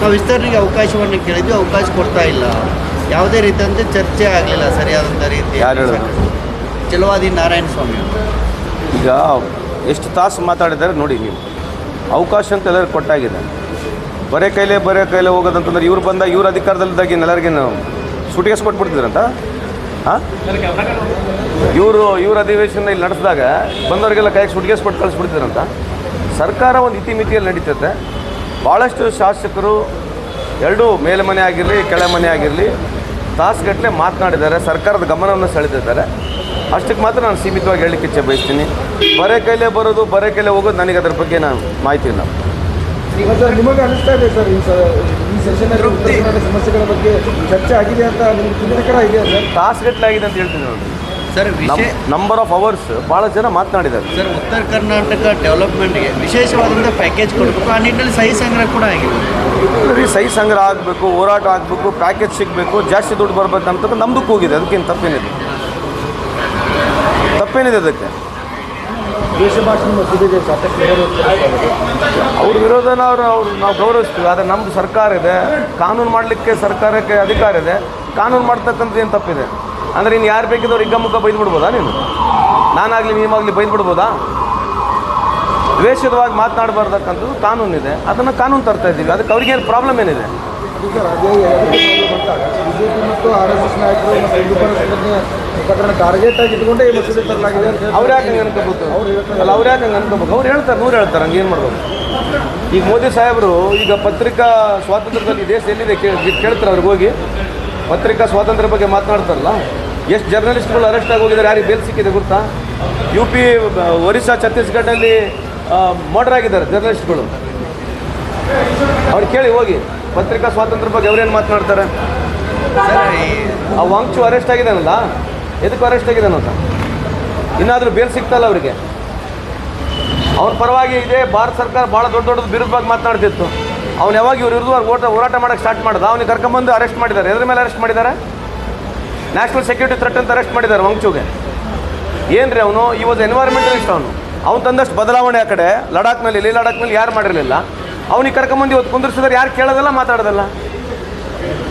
ನಾವು ವಿಸ್ತರಣೆಗೆ ಅವಕಾಶವನ್ನು ಕೇಳಿದ್ವಿ ಅವಕಾಶ ಕೊಡ್ತಾ ಇಲ್ಲ. ಯಾವುದೇ ರೀತಿಯಂತೆ ಚರ್ಚೆ ಆಗಲಿಲ್ಲ ಸರಿಯಾದಂಥ ರೀತಿ? ಚಲವಾದಿ ನಾರಾಯಣ ಸ್ವಾಮಿ. ಈಗ ಎಷ್ಟು ತಾಸು ಮಾತಾಡಿದ್ದಾರೆ ನೋಡಿ ನೀವು. ಅವಕಾಶ ಅಂತ ಎಲ್ಲರಿಗೂ ಕೊಟ್ಟಾಗಿದೆ. ಬರೇ ಕೈಲೇ ಬರೇ ಕೈಲೇ ಹೋಗೋದಂತಂದ್ರೆ ಇವ್ರು ಬಂದ ಇವ್ರ ಅಧಿಕಾರದಲ್ಲಿದ್ದಾಗಿ ಎಲ್ಲರಿಗೆ ಸುಟಿಗೆಸ್ ಕೊಟ್ಬಿಡ್ತಿದ್ರಂತ ಹಾಂ? ಇವರು ಇವ್ರ ಅಧಿವೇಶನ ಇಲ್ಲಿ ನಡೆಸಿದಾಗ ಬಂದವರಿಗೆಲ್ಲ ಕೈಗೆ ಸುಟಿಗೆಸ್ ಕೊಟ್ಟು ಕಳಿಸ್ಬಿಡ್ತಿದ್ರಂತ. ಸರ್ಕಾರ ಒಂದು ಇತಿಮಿತಿಯಲ್ಲಿ ನಡೀತದೆ ಭಾಳಷ್ಟು ಶಾಸಕರು ಎರಡೂ ಮೇಲ್ಮನೆ ಆಗಿರಲಿ ಕೆಳಮನೆ ಆಗಿರಲಿ ತಾಸುಗಟ್ಟಲೆ ಮಾತನಾಡಿದ್ದಾರೆ ಸರ್ಕಾರದ ಗಮನವನ್ನು ಸೆಳೆದಿದ್ದಾರೆ. ಅಷ್ಟಕ್ಕೆ ಮಾತ್ರ ನಾನು ಸೀಮಿತವಾಗಿ ಹೇಳಲಿಕ್ಕೆ ಇಚ್ಛೆ ಬಯಸ್ತೀನಿ. ಬರೇ ಕೈಲೇ ಬರೋದು ಬರೇ ಕೈಲೇ ಹೋಗೋದು ನನಗೆ ಅದ್ರ ಬಗ್ಗೆ ನಾನು ಮಾಹಿತಿ ಇಲ್ಲ. ನಿಮಗೆ ಅನಿಸ್ತಾ ಇದೆ ಸರ್ ಈ ಸಮಸ್ಯೆಗಳ ಬಗ್ಗೆ ಚರ್ಚೆ ಆಗಿದೆ ಅಂತ ನಿಮ್ಗೆ ತಾಸುಗಟ್ಟಲೆ ಆಗಿದೆ ಅಂತ ಹೇಳ್ತೀನಿ ನೋಡಿ. ಸರ್ ನಂಬರ್ ಆಫ್ ಅವರ್ಸ್ ಭಾಳ ಜನ ಮಾತನಾಡಿದ್ದಾರೆ. ಸರ್ ಉತ್ತರ ಕರ್ನಾಟಕ ಡೆವಲಪ್ಮೆಂಟ್ಗೆ ವಿಶೇಷವಾದಂಥ ಪ್ಯಾಕೇಜ್ ಕೊಡಬೇಕು. ಆ ನಿಟ್ಟಿನಲ್ಲಿ ಸಹಿ ಸಂಗ್ರಹ ಕೂಡ ಆಗಿದೆ. ಸಹಿ ಸಂಗ್ರಹ ಆಗಬೇಕು ಹೋರಾಟ ಆಗಬೇಕು ಪ್ಯಾಕೇಜ್ ಸಿಗಬೇಕು ಜಾಸ್ತಿ ದುಡ್ಡು ಬರಬೇಕು ಅಂತ ನಮ್ದು ಕೂಗಿದೆ ಅದಕ್ಕೇನು ತಪ್ಪೇನಿದೆ. ತಪ್ಪೇನಿದೆ ಅದಕ್ಕೆ. ದೇಶ ಭಾಷೆ ಮಸೂದೆಗೆ ಅವ್ರ ವಿರೋಧನ ಅವ್ರು ಅವ್ರು ನಾವು ಗೌರವಿಸ್ತೀವಿ ಆದರೆ ನಮ್ಮದು ಸರ್ಕಾರ ಇದೆ. ಕಾನೂನು ಮಾಡಲಿಕ್ಕೆ ಸರ್ಕಾರಕ್ಕೆ ಅಧಿಕಾರ ಇದೆ. ಕಾನೂನು ಮಾಡ್ತಕ್ಕಂಥ ಏನು ತಪ್ಪಿದೆ? ಅಂದರೆ ಇನ್ನು ಯಾರು ಬೇಕಿದ್ದವ್ರು ಮುಖ ಬೈದು ಬಿಡ್ಬೋದಾ ನೀನು? ನಾನಾಗಲಿ ನೀವಾಗಲಿ ಬೈದು ಬಿಡ್ಬೋದಾ ದ್ವೇಷದವಾಗಿ ಮಾತನಾಡಬಾರ್ದಕ್ಕಂಥದ್ದು ಕಾನೂನಿದೆ. ಅದನ್ನು ಕಾನೂನು ತರ್ತಾ ಇದ್ದೀವಿ. ಅದಕ್ಕೆ ಅವ್ರಿಗೇನು ಪ್ರಾಬ್ಲಮ್ ಏನಿದೆ? ಟಾರ್ಗೆಟ್ ಆಗಿ ಇಟ್ಕೊಂಡೇ ಅವ್ರು ಯಾಕೆ ಹಂಗೆ ಅನ್ಕೋಬೇಕು. ಅಲ್ಲ ಅವ್ರು ಯಾಕೆ ಹಂಗೆ ಅನ್ಕೋಬೇಕು ಅವ್ರು ಹೇಳ್ತಾರೆ ನೂರು ಹೇಳ್ತಾರೆ ಹಂಗೆ ಏನು ಮಾಡ್ಬೋದು? ಈಗ ಮೋದಿ ಸಾಹೇಬರು ಈಗ ಪತ್ರಿಕಾ ಸ್ವಾತಂತ್ರ್ಯದಲ್ಲಿ ದೇಶ ಎಲ್ಲಿದೆ ಕೇಳಿ ಕೇಳ್ತಾರೆ ಅವ್ರಿಗೆ ಹೋಗಿ? ಪತ್ರಿಕಾ ಸ್ವಾತಂತ್ರ್ಯ ಬಗ್ಗೆ ಮಾತನಾಡ್ತಾರಲ್ಲ? ಎಷ್ಟು ಜರ್ನಲಿಸ್ಟ್ಗಳು ಅರೆಸ್ಟ್ ಆಗಿ ಹೋಗಿದ್ದಾರೆ, ಯಾರಿಗೆ ಬೇಲ್ ಸಿಕ್ಕಿದೆ ಗೊತ್ತಾ? ಯು ಪಿ ಒರಿಸ್ಸಾ, ಛತ್ತೀಸ್ಗಢಲ್ಲಿ ಮರ್ಡರ್ ಆಗಿದ್ದಾರೆ ಜರ್ನಲಿಸ್ಟ್ಗಳು ಅವ್ರು ಕೇಳಿ ಹೋಗಿ. ಪತ್ರಿಕಾ ಸ್ವಾತಂತ್ರ್ಯ ಬಗ್ಗೆ ಅವ್ರೇನು ಮಾತನಾಡ್ತಾರೆ? ಆ ವಾಂಗ್ಚು ಅರೆಸ್ಟ್ ಆಗಿದ್ದಾನಲ್ಲ ಎದಕ್ಕೆ ಅರೆಸ್ಟ್ ಆಗಿದ್ದಾನ ಅಂತ. ಇನ್ನಾದರೂ ಬೇಲ್ ಸಿಗ್ತಲ್ಲ ಅವರಿಗೆ. ಅವ್ರ ಪರವಾಗಿ ಇದೆ ಭಾರತ ಸರ್ಕಾರ ಭಾಳ ದೊಡ್ಡ ದೊಡ್ಡದು ವಿರುದ್ಧವಾಗಿ ಮಾತನಾಡ್ತಿತ್ತು. ಅವ್ನು ಯಾವಾಗ ಇವ್ರ ವಿರುದ್ಧವಾಗಿ ಹೋರಾಟ ಮಾಡೋಕ್ಕೆ ಸ್ಟಾರ್ಟ್ ಮಾಡ್ದ? ಅವ್ನಿಗೆ ಕರ್ಕೊಂಬಂದು ಅರೆಸ್ಟ್ ಮಾಡಿದ್ದಾರೆ ಎದ್ರ ಮೇಲೆ ಅರೆಸ್ಟ್ ಮಾಡಿದ್ದಾರೆ ನ್ಯಾಷನಲ್ ಸೆಕ್ಯೂರಿಟಿ ಥ್ರೆಟ್ ಅಂತ ಅರೆಸ್ಟ್ ಮಾಡಿದ್ದಾರೆ ವಂಗ್ಚುಗೆ ಏನು ರೀ ಅವನು? ಈ ವಾಸ್ ಎನ್ವೈರ್ಮೆಂಟಲಿಸ್ಟ್ ಅವನು. ಅವ್ನು ತಂದಷ್ಟು ಬದಲಾವಣೆ ಆ ಕಡೆ. ಲಡಾಖ್ನಲ್ಲಿ ಲಡಾಖ್ ಲಡಾಖ್ನಲ್ಲಿ ಯಾರು ಮಾಡಿರಲಿಲ್ಲ. ಅವ್ನಿಗೆ ಕರ್ಕೊಂಬಂದು ಇವತ್ತು ಕುಂದಿರ್ಸಿದ್ರೆ, ಯಾರು ಕೇಳೋದಲ್ಲ, ಮಾತಾಡೋದಲ್ಲ.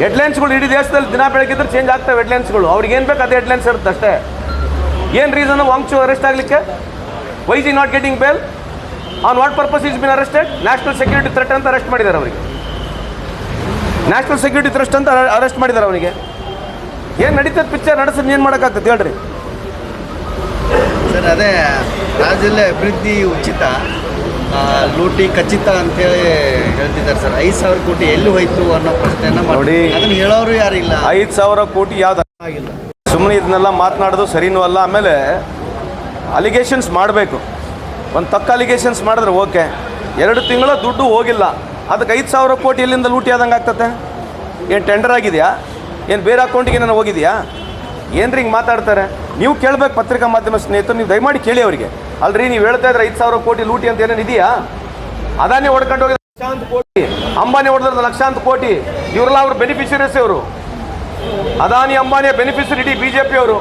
ಹೆಡ್ಲೈನ್ಸ್ಗಳು ಇಡೀ ದೇಶದಲ್ಲಿ ದಿನ ಬೆಳಗ್ಗೆದ್ರೆ ಚೇಂಜ್ ಆಗ್ತವೆ ಹೆಡ್ಲೈನ್ಸ್ಗಳು ಅವ್ರಿಗೆ ಏನು ಬೇಕು ಅದೇ ಹೆಡ್ಲೈನ್ಸ್ ಇರುತ್ತೆ ಅಷ್ಟೇ. ಏನು ರೀಸನ್ ವಾಂಗ್ಚು ಅರೆಸ್ಟ್ ಆಗಲಿಕ್ಕೆ? Why he not getting bail on what purpose is been arrested national security threat ಅಂತ ಅರೆಸ್ಟ್ ಮಾಡಿದ್ದಾರೆ ಅವರಿಗೆ. ನ್ಯಾಷನಲ್ ಸೆಕ್ಯೂರಿಟಿ ಥ್ರೆಸ್ಟ್ ಅಂತ ಅರೆಸ್ಟ್ ಮಾಡಿದ್ದಾರೆ ಅವನಿಗೆ. ಏನು ನಡೀತದೆ ಪಿಕ್ಚರ್ ನಡೆಸೋದು ಏನು ಮಾಡೋಕ್ಕಾಗ್ತದೆ ಹೇಳ್ರಿ. ಸರ್ ಅದೇ ರಾಜ್ಯದಲ್ಲೇ ಅಭಿವೃದ್ಧಿ ಉಚಿತ. ಲೂಟಿ ಖಚಿತ ಅಂತೇಳಿ ಹೇಳ್ತಿದ್ದಾರೆ ಸರ್. ಐದು ಸಾವಿರ ಕೋಟಿ ಎಲ್ಲಿ ಹೋಯ್ತು ಅನ್ನೋ ಪ್ರಶ್ನೆಯನ್ನ ನೋಡಿ. ಮಾಡಿ ಅದನ್ನ ಹೇಳೋರು ಇಲ್ಲ ಐದು ಸಾವಿರ ಕೋಟಿ ಯಾವ್ದು? ಆಗಿಲ್ಲ. ಸುಮ್ಮನೆ ಇದನ್ನೆಲ್ಲ ಮಾತನಾಡೋದು ಸರಿನೂ ಅಲ್ಲ. ಆಮೇಲೆ ಅಲಿಗೇಷನ್ಸ್ ಮಾಡಬೇಕು. ಒಂದು ತಕ್ಕ ಅಲಿಗೇಷನ್ಸ್ ಮಾಡಿದ್ರೆ ಓಕೆ. ಎರಡು ತಿಂಗಳ ದುಡ್ಡು ಹೋಗಿಲ್ಲ. ಅದಕ್ಕೆ ಐದು ಸಾವಿರ ಕೋಟಿ ಎಲ್ಲಿಂದ ಲೂಟಿ ಆದಂಗೆ ಆಗ್ತತೆ? ಏನು ಟೆಂಡರ್ ಆಗಿದೆಯಾ? ಏನು ಬೇರೆ ಅಕೌಂಟಿಗೆ ನಾನು ಹೋಗಿದೆಯಾ? ಏನ್ರಿ ಹಿಂಗೆ ಮಾತಾಡ್ತಾರೆ? ನೀವು ಕೇಳಬೇಕು ಪತ್ರಿಕಾ ಮಾಧ್ಯಮ ಸ್ನೇಹಿತರು, ನೀವು ದಯಮಾಡಿ ಕೇಳಿ ಅವರಿಗೆ. ಅಲ್ರಿ, ನೀವು ಹೇಳ್ತಾ ಇದ್ರೆ ಐದು ಸಾವಿರ ಕೋಟಿ ಲೂಟಿ ಅಂತ ಏನೇನು ಇದೆಯಾ? ಅದಾನೇ ಹೊಡ್ಕೊಂಡು ಹೋಗಿದ್ರೆ ಲಕ್ಷಾಂತ ಕೋಟಿ. ಅಂಬಾನಿ ಹೊಡೆದ್ರೆ ಲಕ್ಷಾಂತ ಕೋಟಿ. ಇವರೆಲ್ಲ ಅವರು ಬೆನಿಫಿಷರೀಸ್ ಇವರು. ಅದಾನಿ ಅಂಬಾನಿಯ ಬೆನಿಫಿಷರಿ ಇಡೀ ಬಿ ಜೆ ಪಿಯವರು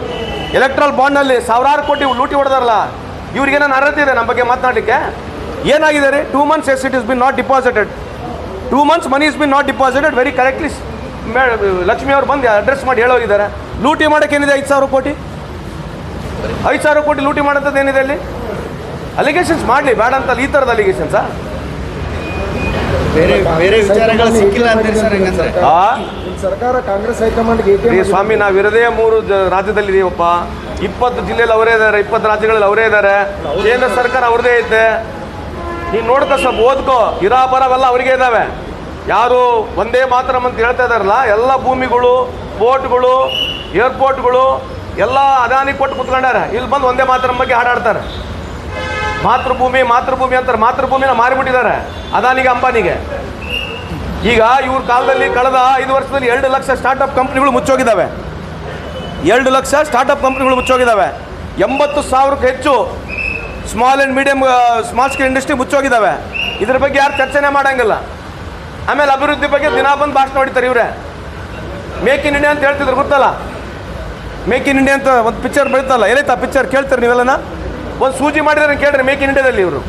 ಎಲೆಕ್ಟ್ರಲ್ ಬಾಂಡ್ನಲ್ಲಿ ಸಾವಿರಾರು ಕೋಟಿ ಲೂಟಿ ಹೊಡೆದಾರಲ್ಲ. ಇವ್ರಿಗೆ ನಾನು ಅರ್ಹತೆ ಇದೆ ನಮ್ಮ ಬಗ್ಗೆ ಮಾತನಾಡಲಿಕ್ಕೆ? ಏನಾಗಿದೆ ರೀ? Two months yes it is been not deposited two months money is been not deposited very correctly Lakshmi ಅವ್ರು ಬಂದು ಅಡ್ರೆಸ್ ಮಾಡಿ ಹೇಳೋಗಿದ್ದಾರೆ. ಲೂಟಿ ಮಾಡೋಕೆ ಏನಿದೆ ಐದು ಸಾವಿರ ಕೋಟಿ? ಐದು ಸಾವಿರ ಕೋಟಿ ಲೂಟಿ ಮಾಡೋಂಥದ್ದು ಏನಿದೆ ಅಲ್ಲಿ? ಅಲಿಗೇಷನ್ಸ್ ಮಾಡಲಿ ಬೇಡ ಅಂತ ಈ ಥರದ ಅಲಿಗೇಷನ್ಸಾ ಬೇರೆ ಬೇರೆ ವಿಚಾರಗಳು ಸಿಕ್ಕಿಲ್ಲ ಅಂತೀರಿ ಸರ್ ಹಂಗಂದ್ರೆ? ಆ? ಸರ್ಕಾರ ಕಾಂಗ್ರೆಸ್ ಹೈಕಮಾಂಡ್ ಸ್ವಾಮಿ ನಾವು ಇರೋದೇ ಮೂರು ಜ- ರಾಜ್ಯದಲ್ಲಿ ಇದೀವಪ್ಪ. ಇಪ್ಪತ್ತು ಜಿಲ್ಲೆಯಲ್ಲಿ ಅವರೇ ಇದ್ದಾರೆ ಇಪ್ಪತ್ತು ರಾಜ್ಯಗಳಲ್ಲಿ ಅವರೇ ಇದ್ದಾರೆ. ಕೇಂದ್ರ ಸರ್ಕಾರ ಅವ್ರದೇ ಐತೆ. ನೀನು ನೋಡ್ಕೋ ಸ್ವಲ್ಪ ಓದ್ಕೋ. ಇರೋ ಬರವೆಲ್ಲ ಅವರಿಗೆ ಇದ್ದಾವೆ. ಯಾರು ಒಂದೇ ಮಾತ್ರ ಅಂತ ಹೇಳ್ತಾ ಇದ್ದಾರಲ್ಲ, ಎಲ್ಲ ಭೂಮಿಗಳು ಪೋರ್ಟ್ಗಳು ಏರ್ಪೋರ್ಟ್ಗಳು, ಎಲ್ಲ ಅದಾನಿ ಕೊಟ್ಟು ಕುತ್ಕೊಂಡಾರ. ಇಲ್ಲಿ ಬಂದು ಒಂದೇ ಮಾತ್ರ ಬಗ್ಗೆ ಹಾಡಾಡ್ತಾರೆ. ಮಾತೃಭೂಮಿ ಮಾತೃಭೂಮಿ ಅಂತಾರೆ. ಮಾತೃಭೂಮಿನ ಮಾರಿಬಿಟ್ಟಿದ್ದಾರೆ ಅದಾನಿಗೆ, ಅಂಬಾನಿಗೆ. ಈಗ ಇವ್ರ ಕಾಲದಲ್ಲಿ ಕಳೆದ ಐದು ವರ್ಷದಲ್ಲಿ ಎರಡು ಲಕ್ಷ ಸ್ಟಾರ್ಟಪ್ ಕಂಪ್ನಿಗಳು ಮುಚ್ಚೋಗಿದ್ದಾವೆ. ಎರಡು ಲಕ್ಷ ಸ್ಟಾರ್ಟಪ್ ಕಂಪ್ನಿಗಳು ಮುಚ್ಚೋಗಿದ್ದಾವೆ. ಎಂಬತ್ತು ಸಾವಿರಕ್ಕೆ ಹೆಚ್ಚು small and medium small scale industry ಮುಚ್ಚೋಗಿದ್ದಾವೆ. ಇದ್ರ ಬಗ್ಗೆ ಯಾರು ಚರ್ಚೆನೇ ಮಾಡಂಗಿಲ್ಲ. ಆಮೇಲೆ ಅಭಿವೃದ್ಧಿ ಬಗ್ಗೆ ದಿನ ಬಂದು ಭಾಷಣ ಹೊಡಿತಾರೆ ಇವರೇ. ಮೇಕ್ ಇನ್ ಇಂಡಿಯಾ ಅಂತ ಹೇಳ್ತಿದ್ರು, ಗೊತ್ತಲ್ಲ? ಮೇಕ್ ಇನ್ ಇಂಡಿಯಾ ಅಂತ ಒಂದು ಪಿಕ್ಚರ್ ಬರೀತಲ್ಲ ಎಲ್ಲೈತಾ ಪಿಕ್ಚರ್ ಕೇಳ್ತಾರೆ ನೀವೆಲ್ಲನ? ಒಂದು ಸೂಜಿ ಮಾಡಿದ್ರೆ ಕೇಳ್ರಿ ಮೇಕ್ ಇನ್ ಇಂಡಿಯಾದಲ್ಲಿ ಇವರು.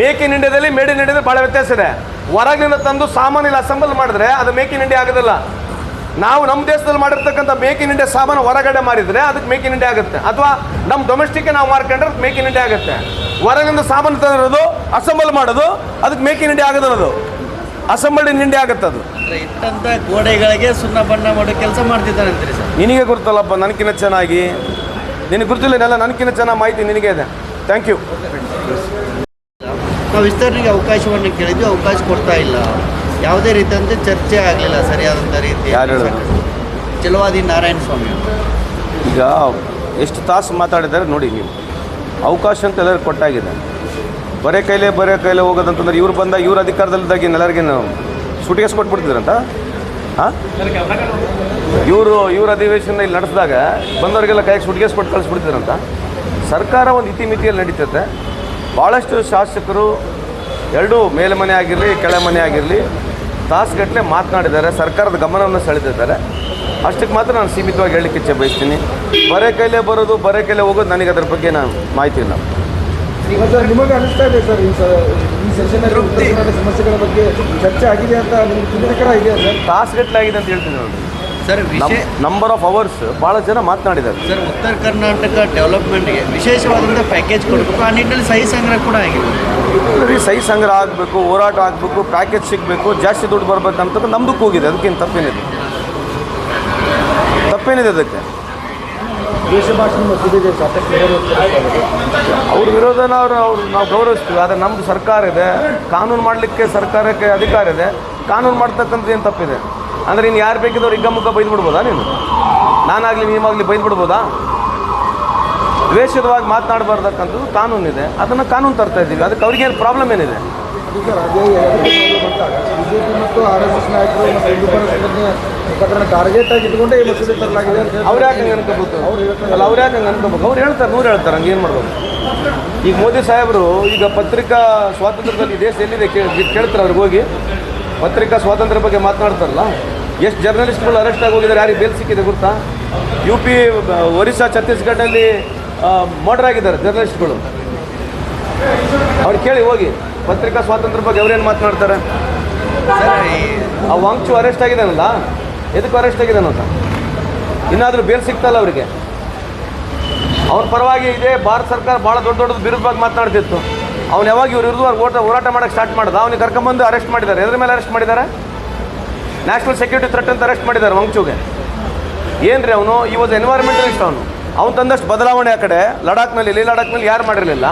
ಮೇಕ್ ಇನ್ ಇಂಡಿಯಾದಲ್ಲಿ ಮೇಡ್ ಇನ್ ಇಂಡಿಯಾದಲ್ಲಿ ಭಾಳ ವ್ಯತ್ಯಾಸ ಇದೆ. ಹೊರಗಿನಿಂದ ತಂದು ಸಾಮಾನಿಲ್ಲ ಅಸೆಂಬಲ್ ಮಾಡಿದ್ರೆ ಅದು ಮೇಕ್ ಇನ್ ಇಂಡಿಯಾ ಆಗೋದಿಲ್ಲ. ನಾವು ನಮ್ಮ ದೇಶದಲ್ಲಿ ಮಾಡಿರ್ತಕ್ಕಂಥ ಮೇಕ್ ಇನ್ ಇಂಡಿಯಾ ಸಾಮಾನು ಹೊರಗಡೆ ಮಾರಿದರೆ ಅದಕ್ಕೆ ಮೇಕ್ ಇನ್ ಇಂಡಿಯಾ ಆಗುತ್ತೆ. ಅಥವಾ ನಮ್ಮ ಡೊಮೆಸ್ಟಿಕ್ ನಾವು ಮಾರ್ಕೊಂಡ್ರೆ ಮೇಕ್ ಇನ್ ಇಂಡಿಯಾ ಆಗುತ್ತೆ. ಹೊರಗಿಂದ ಸಾಮಾನು ತಂದಿರೋದು ಅಸೆಂಬಲ್ ಮಾಡೋದು ಅದಕ್ಕೆ ಮೇಕ್ ಇನ್ ಇಂಡಿಯಾ ಆಗೋದಿಲ್ಲ ಅದು ಅಸೆಂಬಲ್ಡ್ ಇನ್ ಇಂಡಿಯಾ ಆಗುತ್ತೆ ಅದು. ಇಟ್ಟಂತ ಗೋಡೆಗಳಿಗೆ ಸುಣ್ಣ ಬಣ್ಣ ಮಾಡೋ ಕೆಲಸ ಮಾಡ್ತಿದ್ದಾರೆ ಅಂತೀರಿ ಸರ್? ನಿನಗೆ ಗೊತ್ತಲ್ಲಪ್ಪ ನನಗಿನ್ನ ಚೆನ್ನಾಗಿ. ನಿನಗೆ ಗುರುತಿಲ್ಲ ನೆಲ್ಲ ನನಗಿನ್ನ ಚೆನ್ನಾಗಿ ಮಾಹಿತಿ ನಿನಗೆ ಇದೆ. ಥ್ಯಾಂಕ್ ಯು ನಾವು ವಿಸ್ತರಣೆಗೆ ಅವಕಾಶವನ್ನು ಕೇಳಿದ್ವಿ ಅವಕಾಶ ಕೊಡ್ತಾ ಇಲ್ಲ. ಯಾವುದೇ ರೀತಿಯಂತೆ ಚರ್ಚೆ ಆಗಲಿಲ್ಲ ಸರಿಯಾದಂಥ ರೀತಿ ಯಾರು ಹೇಳಿದ್ರು? ಚಲವಾದಿ ನಾರಾಯಣ ಸ್ವಾಮಿ ಅವರು. ಈಗ ಎಷ್ಟು ತಾಸು ಮಾತಾಡಿದ್ದಾರೆ ನೋಡಿ ನೀವು. ಅವಕಾಶ ಅಂತ ಎಲ್ಲರಿಗೂ ಕೊಟ್ಟಾಗಿದೆ. ಬರೇ ಕೈಲೇ ಬರೇ ಕೈಲೇ ಹೋಗೋದಂತಂದ್ರೆ ಇವ್ರು ಬಂದ ಇವ್ರ ಅಧಿಕಾರದಲ್ಲಿದ್ದಾಗ ಎಲ್ಲರಿಗೆ ಸುಟಿಗೆಸ್ ಕೊಟ್ಬಿಡ್ತಿದ್ರಂತ ಹಾಂ? ಇವರು ಇವ್ರ ಅಧಿವೇಶನ ಇಲ್ಲಿ ನಡೆಸಿದಾಗ ಬಂದವರಿಗೆಲ್ಲ ಕೈಗೆ ಸುಟಿಗೆಸ್ ಕೊಟ್ಟು ಕಳಿಸ್ಬಿಡ್ತಿದ್ರಂತ? ಸರ್ಕಾರ ಒಂದು ಇತಿಮಿತಿಯಲ್ಲಿ ನಡೀತದೆ ಭಾಳಷ್ಟು ಶಾಸಕರು ಎರಡೂ ಮೇಲ್ಮನೆ ಆಗಿರಲಿ ಕೆಳಮನೆ ಆಗಿರಲಿ ತಾಸುಗಟ್ಟಲೆ ಮಾತನಾಡಿದ್ದಾರೆ ಸರ್ಕಾರದ ಗಮನವನ್ನು ಸೆಳೆದಿದ್ದಾರೆ. ಅಷ್ಟಕ್ಕೆ ಮಾತ್ರ ನಾನು ಸೀಮಿತವಾಗಿ ಹೇಳಲಿಕ್ಕೆ ಇಚ್ಛೆ ಬಯಸ್ತೀನಿ. ಬರೇ ಕೈಲೇ ಬರೋದು ಬರೇ ಕೈಲೇ ಹೋಗೋದು ನನಗೆ ಅದರ ಬಗ್ಗೆ ನಾನು ಮಾಹಿತಿ ಇಲ್ಲ. ಸರ್ ನಿಮಗೆ ಅನಿಸ್ತಾ ಇದೆ ಸರ್ ಈ ಸೆಷನ್ ತೃಪ್ತಿ. ಸಮಸ್ಯೆಗಳ ಬಗ್ಗೆ ಚರ್ಚೆ ಆಗಿದೆ ಅಂತ ನಿಮ್ಗೆ ಇದೆ ಸರ್. ತಾಸುಗಟ್ಟಲೆ ಆಗಿದೆ ಅಂತ ಹೇಳ್ತೀನಿ ನೋಡಿ ಸರ್ ನಂಬರ್ ಆಫ್ ಅವರ್ಸ್ ಭಾಳ ಜನ ಮಾತನಾಡಿದ್ದಾರೆ. ಸರ್ ಉತ್ತರ ಕರ್ನಾಟಕ ಡೆವಲಪ್ಮೆಂಟ್ಗೆ ವಿಶೇಷವಾದಂಥ ಪ್ಯಾಕೇಜ್ ಕೊಡಬೇಕು. ಆ ನಿಟ್ಟಿನಲ್ಲಿ ಸಹಿ ಸಂಗ್ರಹ ಕೂಡ ಆಗಿದೆ. ಸಹಿ ಸಂಗ್ರಹ ಆಗಬೇಕು ಹೋರಾಟ ಆಗಬೇಕು ಪ್ಯಾಕೇಜ್ ಸಿಗಬೇಕು ಜಾಸ್ತಿ ದುಡ್ಡು ಬರಬೇಕಂತದ್ದು ನಮ್ದಕ್ಕೆ ಹೋಗಿದೆ ಅದಕ್ಕೇನು ತಪ್ಪೇನಿದೆ. ತಪ್ಪೇನಿದೆ ಅದಕ್ಕೆ? ಅವ್ರ ವಿರೋಧನ ಅವರು ಅವ್ರು ನಾವು ಗೌರವಿಸ್ತೀವಿ ಆದರೆ ನಮ್ಮದು ಸರ್ಕಾರ ಇದೆ. ಕಾನೂನು ಮಾಡಲಿಕ್ಕೆ ಸರ್ಕಾರಕ್ಕೆ ಅಧಿಕಾರ ಇದೆ. ಕಾನೂನು ಮಾಡ್ತಕ್ಕಂಥ ಏನು ತಪ್ಪಿದೆ? ಅಂದರೆ ಇನ್ನು ಯಾರು ಬೇಕಿದ್ದವ್ರು ಹಿಗ್ಗಮುಗ್ಗ ಬೈದು ಬಿಡ್ಬೋದಾ ನೀನು? ನಾನಾಗಲಿ ನೀವಾಗಲಿ ಬೈದು ಬಿಡ್ಬೋದಾ? ದ್ವೇಷದವಾಗಿ ಮಾತನಾಡಬಾರ್ದಕ್ಕಂಥದ್ದು ಕಾನೂನಿದೆ. ಅದನ್ನು ಕಾನೂನು ತರ್ತಾ ಇದ್ದೀವಿ. ಅದಕ್ಕೆ ಅವ್ರಿಗೇನು ಪ್ರಾಬ್ಲಮ್ ಏನಿದೆ? ಟಾರ್ಗೆಟ್ ಆಗಿ ಇಟ್ಕೊಂಡೇ ಅವ್ರು ಯಾಕೆ ಹಂಗೆ ಅನ್ಕೋಬೇಕು. ಅಲ್ಲ ಅವ್ರು ಯಾಕೆ ಹಂಗೆ ಅನ್ಕೋಬೇಕು? ಅವ್ರು ಹೇಳ್ತಾರೆ ನೂರು ಹೇಳ್ತಾರೆ ಹಂಗೆ ಏನು ಮಾಡ್ಬೋದು ಈಗ ಮೋದಿ ಸಾಹೇಬರು ಈಗ ಪತ್ರಿಕಾ ಸ್ವಾತಂತ್ರ್ಯದಲ್ಲಿ ದೇಶ ಎಲ್ಲಿದೆ ಕೇಳ್ತಾರೆ ಅವ್ರಿಗೆ ಹೋಗಿ? ಪತ್ರಿಕಾ ಸ್ವಾತಂತ್ರ್ಯ ಬಗ್ಗೆ ಮಾತನಾಡ್ತಾರಲ್ಲ? ಎಷ್ಟು ಜರ್ನಲಿಸ್ಟ್ಗಳು ಅರೆಸ್ಟ್ ಆಗಿ ಹೋಗಿದ್ದಾರೆ ಯಾರಿಗೆ ಬೇಲ್ ಸಿಕ್ಕಿದೆ ಗೊತ್ತಾ? ಯು ಪಿ ಒರಿಸ್ಸಾ, ಛತ್ತೀಸ್ಗಢಲ್ಲಿ ಮರ್ಡರ್ ಆಗಿದ್ದಾರೆ ಜರ್ನಲಿಸ್ಟ್ಗಳು ಅವ್ರು ಕೇಳಿ ಹೋಗಿ. ಪತ್ರಿಕಾ ಸ್ವಾತಂತ್ರ್ಯ ಬಗ್ಗೆ ಅವ್ರೇನು ಮಾತನಾಡ್ತಾರೆ? ಆ ವಾಂಗ್ಚು ಅರೆಸ್ಟ್ ಆಗಿದ್ದಾನಲ್ಲ ಎದಕ್ಕೆ ಅರೆಸ್ಟ್ ಆಗಿದಾನಂತ? ಇನ್ನಾದರೂ ಬೇಲ್ ಸಿಗ್ತಲ್ಲ ಅವರಿಗೆ? ಅವ್ರ ಪರವಾಗಿ ಇದೆ ಭಾರತ ಸರ್ಕಾರ ಭಾಳ ದೊಡ್ಡ ದೊಡ್ಡದು ವಿರುದ್ಧವಾಗಿ ಮಾತನಾಡ್ತಿತ್ತು. ಅವ್ನು ಯಾವಾಗ ಇವ್ರ ವಿರುದ್ಧ ಓಟ ಹೋರಾಟ ಮಾಡೋಕ್ಕೆ ಸ್ಟಾರ್ಟ್ ಮಾಡ್ದ? ಅವ್ನಿಗೆ ಕರ್ಕೊಂಬಂದು ಅರೆಸ್ಟ್ ಮಾಡಿದ್ದಾರೆ. ಎದ್ರ ಮೇಲೆ ಅರೆಸ್ಟ್ ಮಾಡಿದ್ದಾರೆ? ನ್ಯಾಷನಲ್ ಸೆಕ್ಯೂರಿಟಿ ಥ್ರೆಟ್ ಅಂತ ಅರೆಸ್ಟ್ ಮಾಡಿದ್ದಾರೆ ವಂಗ್ಚುಗೆ. ಏನು ಅವನು? ಈ ವಾಸ್ ಎನ್ವೈರ್ಮೆಂಟಲಿಸ್ಟ್ ಅವನು. ಅವ್ನು ತಂದಷ್ಟು ಬದಲಾವಣೆ ಆ ಕಡೆ. ಲಡಾಖ್ನಲ್ಲಿ ಲೇ ಲಡಾಖ್ನಲ್ಲಿ ಯಾರು ಮಾಡಿರಲಿಲ್ಲ.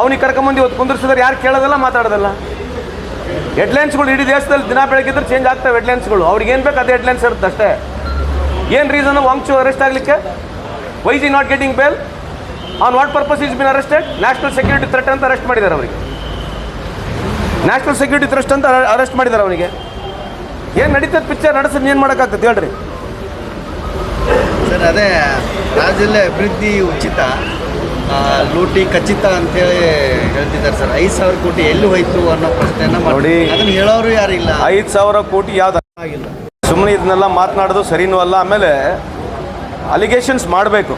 ಅವ್ನಿಗೆ ಕರ್ಕೊಂಬಂದು ಇವತ್ತು ಕುಂದಿರ್ಸಿದ್ರೆ ಯಾರು ಕೇಳೋದಲ್ಲ, ಮಾತಾಡೋದಲ್ಲ? ಹೆಡ್ಲೈನ್ಸ್ಗಳು ಇಡೀ ದೇಶದಲ್ಲಿ ದಿನ ಬೆಳಗಿದ್ರೆ ಚೇಂಜ್ ಆಗ್ತವೆ ಹೆಡ್ಲೈನ್ಸ್ಗಳು ಅವ್ರಿಗೆ ಏನು ಬೇಕು ಅದೇ ಹೆಡ್ಲೈನ್ಸ್ ಇರುತ್ತೆ ಅಷ್ಟೇ ಏನು ರೀಸನ್ ವಾಂಗ್ಚು ಅರೆಸ್ಟ್ ಆಗಲಿಕ್ಕೆ? Why's he not getting bail on what purpose is been arrested national security threat ಅಂತ ಅರೆಸ್ಟ್ ಮಾಡಿದ್ದಾರೆ ಅವರಿಗೆ. ನ್ಯಾಷನಲ್ ಸೆಕ್ಯೂರಿಟಿ ಥ್ರೆಸ್ಟ್ ಅಂತ ಅರೆಸ್ಟ್ ಮಾಡಿದ್ದಾರೆ ಅವನಿಗೆ. ಏನು ನಡೀತದೆ ಪಿಕ್ಚರ್ ನಡೆಸಿದ್ರೆ ಏನು ಮಾಡೋಕ್ಕಾಗ್ತದೆ ಹೇಳ್ರಿ. ಸರ್ ಅದೇ ರಾಜ್ಯದಲ್ಲೇ ಅಭಿವೃದ್ಧಿ ಉಚಿತ ಲೂಟಿ ಖಚಿತ ಅಂತೇಳಿ ಹೇಳ್ತಿದ್ದಾರೆ ಸರ್. ಐದು ಸಾವಿರ ಕೋಟಿ ಎಲ್ಲಿ ಹೋಯ್ತು ಅನ್ನೋ ಪ್ರಶ್ನೆಯನ್ನ ಮಾಡಿ ನೋಡಿ. ಅದನ್ನ ಹೇಳೋರು ಇಲ್ಲ. ಐದು ಸಾವಿರ ಕೋಟಿ ಯಾವ್ದು? ಆಗಿಲ್ಲ. ಸುಮ್ಮನೆ ಇದನ್ನೆಲ್ಲ ಮಾತನಾಡೋದು ಸರಿನೂ ಅಲ್ಲ ಆಮೇಲೆ ಅಲಿಗೇಷನ್ಸ್ ಮಾಡಬೇಕು.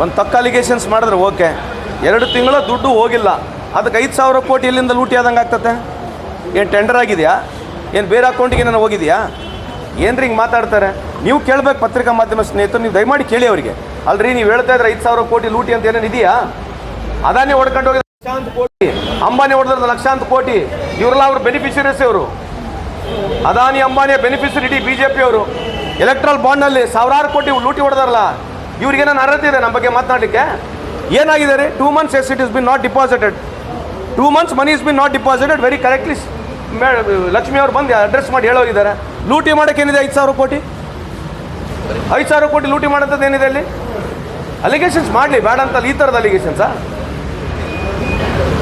ಒಂದು ತಕ್ಕ ಅಲಿಗೇಷನ್ಸ್ ಮಾಡಿದ್ರೆ ಓಕೆ. ಎರಡು ತಿಂಗಳ ದುಡ್ಡು ಹೋಗಿಲ್ಲ. ಅದಕ್ಕೆ ಐದು ಸಾವಿರ ಕೋಟಿ ಎಲ್ಲಿಂದ ಲೂಟಿ ಆದಂಗೆ ಆಗ್ತತೆ? ಏನು ಟೆಂಡರ್ ಆಗಿದೆಯಾ? ಏನು ಬೇರೆ ಅಕೌಂಟಿಗೆ ನಾನು ಹೋಗಿದೆಯಾ? ಏನ್ರಿ ಹಿಂಗೆ ಮಾತಾಡ್ತಾರೆ? ನೀವು ಕೇಳಬೇಕು ಪತ್ರಿಕಾ ಮಾಧ್ಯಮ ಸ್ನೇಹಿತರು, ನೀವು ದಯಮಾಡಿ ಕೇಳಿ ಅವರಿಗೆ. ಅಲ್ರಿ, ನೀವು ಹೇಳ್ತಾ ಇದ್ರೆ ಐದು ಸಾವಿರ ಕೋಟಿ ಲೂಟಿ ಅಂತ ಏನೇನು ಇದೆಯಾ? ಅದಾನೇ ಹೊಡ್ಕೊಂಡು ಹೋಗಿದ್ರೆ ಲಕ್ಷಾಂತ ಕೋಟಿ. ಅಂಬಾನಿ ಹೊಡೆದ್ರೆ ಲಕ್ಷಾಂತ ಕೋಟಿ. ಇವರೆಲ್ಲ ಅವ್ರ ಬೆನಿಫಿಷರೀಸ್ ಇವರು ಅದಾನಿ ಅಂಬಾನಿಯ ಬೆನಿಫಿಷರಿ ಇಡೀ ಬಿ ಜೆ ಪಿಯವರು ಎಲೆಕ್ಟ್ರಲ್ ಬಾಂಡ್ನಲ್ಲಿ ಸಾವಿರಾರು ಕೋಟಿ ಲೂಟಿ ಹೊಡೆದಾರಲ್ಲ. ಇವ್ರಿಗೆ ನಾನು ಅರ್ಹತೆ ಇದೆ ನಮ್ಮ ಬಗ್ಗೆ ಮಾತನಾಡಲಿಕ್ಕೆ? ಏನಾಗಿದೆ ರೀ? Two months yes it is been not deposited two months money is been not deposited very correctly Lakshmi ಅವ್ರು ಬಂದು ಅಡ್ರೆಸ್ ಮಾಡಿ ಹೇಳೋಗಿದ್ದಾರೆ ಲೂಟಿ ಮಾಡೋಕ್ಕೇನಿದೆ ಏನಿದೆ ಐದು ಸಾವಿರ ಕೋಟಿ? ಐದು ಸಾವಿರ ಕೋಟಿ ಲೂಟಿ ಮಾಡೋಂಥದ್ದು ಏನಿದೆ ಅಲ್ಲಿ? ಅಲಿಗೇಷನ್ಸ್ ಮಾಡಲಿ ಬೇಡ ಅಂತ ಈ ಥರದ ಅಲಿಗೇಷನ್ಸಾ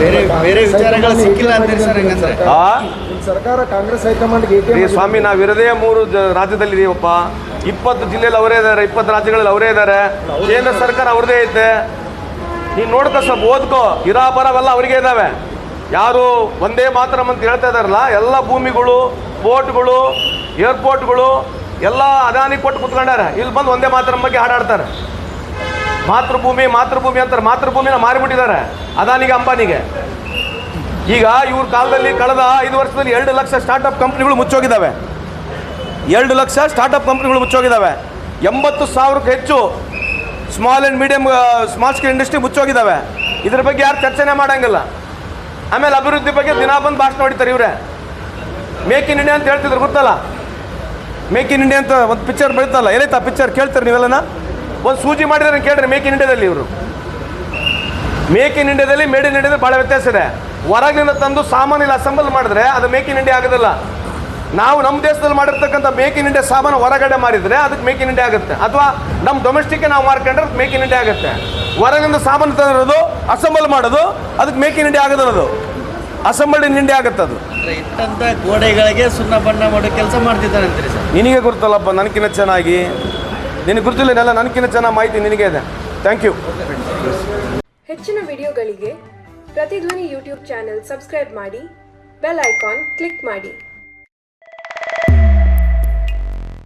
ಬೇರೆ ಬೇರೆ ವಿಚಾರಗಳು ಸಿಕ್ಕಿಲ್ಲ ಸರ್ಕಾರ ಕಾಂಗ್ರೆಸ್ ಹೈಕಮಾಂಡ್ ಸ್ವಾಮಿ ನಾವು ಇರೋದೇ ಮೂರು ಜ ರಾಜ್ಯದಲ್ಲಿ ಇದೀವಪ್ಪ ಇಪ್ಪತ್ತು ಜಿಲ್ಲೆಯಲ್ಲಿ ಅವರೇ ಇದ್ದಾರೆ, ಇಪ್ಪತ್ತು ರಾಜ್ಯಗಳಲ್ಲಿ ಅವರೇ ಇದ್ದಾರೆ. ಕೇಂದ್ರ ಸರ್ಕಾರ ಅವ್ರದೇ ಐತೆ. ನೀನು ನೋಡ್ಕೊ ಸ್ವಲ್ಪ ಓದ್ಕೋ. ಇರಾ ಬರವೆಲ್ಲ ಅವರಿಗೆ ಇದ್ದಾವೆ. ಯಾರು ಒಂದೇ ಮಾತ್ರ ಅಂತ ಹೇಳ್ತಾ ಇದ್ದಾರಲ್ಲ, ಎಲ್ಲ ಭೂಮಿಗಳು, ಪೋರ್ಟ್ಗಳು, ಏರ್ಪೋರ್ಟ್ಗಳು, ಎಲ್ಲ ಅದಾನಿ ಕೊಟ್ಟು ಕುತ್ಕೊಂಡಾರೆ. ಇಲ್ಲಿ ಬಂದು ಒಂದೇ ಮಾತ್ರ ಬಗ್ಗೆ ಹಾಡಾಡ್ತಾರೆ. ಮಾತೃಭೂಮಿ ಮಾತೃಭೂಮಿ ಅಂತಾರೆ. ಮಾತೃಭೂಮಿನ ಮಾರಿಬಿಟ್ಟಿದ್ದಾರೆ, ಅದಾನಿಗೆ, ಅಂಬಾನಿಗೆ. ಈಗ ಇವ್ರ ಕಾಲದಲ್ಲಿ ಕಳೆದ ಐದು ವರ್ಷದಲ್ಲಿ ಎರಡು ಲಕ್ಷ ಸ್ಟಾರ್ಟಪ್ ಕಂಪ್ನಿಗಳು ಮುಚ್ಚೋಗಿದ್ದಾವೆ. ಎರಡು ಲಕ್ಷ ಸ್ಟಾರ್ಟಪ್ ಕಂಪ್ನಿಗಳು ಮುಚ್ಚೋಗಿದ್ದಾವೆ ಎಂಬತ್ತು ಸಾವಿರಕ್ಕೂ ಹೆಚ್ಚು small and medium small scale industry ಮುಚ್ಚೋಗಿದ್ದಾವೆ ಇದ್ರ ಬಗ್ಗೆ ಯಾರು ಚರ್ಚೆನೇ ಮಾಡೋಂಗಿಲ್ಲ. ಆಮೇಲೆ ಅಭಿವೃದ್ಧಿ ಬಗ್ಗೆ ದಿನ ಬಂದು ಭಾಷಣ ಹೊಡಿತಾರೆ ಇವರೇ. ಮೇಕ್ ಇನ್ ಇಂಡಿಯಾ ಅಂತ ಹೇಳ್ತಿದ್ರು, ಗೊತ್ತಲ್ಲ? ಮೇಕ್ ಇನ್ ಇಂಡಿಯಾ ಅಂತ ಒಂದು ಪಿಕ್ಚರ್ ಬೆಳೀತಲ್ಲ ಆ ಪಿಕ್ಚರ್ ಕೇಳ್ತಾರೆ ನೀವೆಲ್ಲನ? ಒಂದು ಸೂಜಿ ಮಾಡಿದ್ರೆ ಕೇಳ್ರಿ ಮೇಕ್ ಇನ್ ಇಂಡಿಯಾದಲ್ಲಿ ಇವರು. ಮೇಕ್ ಇನ್ ಇಂಡಿಯಾದಲ್ಲಿ ಮೇಡ್ ಇನ್ ಇಂಡಿಯಾದಲ್ಲಿ ಭಾಳ ವ್ಯತ್ಯಾಸ ಇದೆ. ಹೊರಗಿನಿಂದ ತಂದು ಸಾಮಾನಿಲ್ಲ ಅಸೆಂಬಲ್ ಮಾಡಿದ್ರೆ ಅದು ಮೇಕ್ ಇನ್ ಇಂಡಿಯಾ ಆಗೋದಿಲ್ಲ. ನಾವು ನಮ್ಮ ದೇಶದಲ್ಲಿ ಮಾಡಿರ್ತಕ್ಕಂಥ ಮೇಕ್ ಇನ್ ಇಂಡಿಯಾ ಸಾಮಾನು ಹೊರಗಡೆ ಮಾರಿದರೆ ಅದಕ್ಕೆ ಮೇಕ್ ಇನ್ ಇಂಡಿಯಾ ಆಗುತ್ತೆ. ಅಥವಾ ನಮ್ಮ ಡೊಮೆಸ್ಟಿಕ್ ನಾವು ಮಾರ್ಕೊಂಡ್ರೆ ಮೇಕ್ ಇನ್ ಇಂಡಿಯಾ ಆಗುತ್ತೆ. ಹೊರಗಿಂದ ಸಾಮಾನು ತಂದಿರೋದು ಅಸೆಂಬಲ್ ಮಾಡೋದು ಅದಕ್ಕೆ ಮೇಕ್ ಇನ್ ಇಂಡಿಯಾ ಆಗೋದಿಲ್ಲ ಅದು. ಅಸೆಂಬಲ್ಡ್ ಇನ್ ಇಂಡಿಯಾ ಆಗುತ್ತೆ ಅದು. ಗೋಡೆಗಳಿಗೆ ಸುಣ್ಣ ಬಣ್ಣ ಮಾಡೋ ಕೆಲಸ ಮಾಡ್ತಿದ್ದಾರೆ ಅಂತೀರಿ ಸರ್? ನಿನಗೆ ಗೊತ್ತಲ್ಲಪ್ಪ ನನಗಿನ್ನ ಚೆನ್ನಾಗಿ. ನಿನಗೆ ಗುರುತಿಲ್ಲ ಇದೆಲ್ಲ ನನಗಿನ್ನ ಚೆನ್ನಾಗಿ ಮಾಹಿತಿ ನಿನಗೆ ಇದೆ. ಥ್ಯಾಂಕ್ ಯು ಹೆಚ್ಚಿನ ವಿಡಿಯೋಗಳಿಗೆ ಪ್ರತಿಧ್ವನಿ ಯೂಟ್ಯೂಬ್ ಚಾನೆಲ್ ಸಬ್ಸ್ಕ್ರೈಬ್ ಮಾಡಿ ಬೆಲ್ ಐಕಾನ್ ಕ್ಲಿಕ್ ಮಾಡಿ.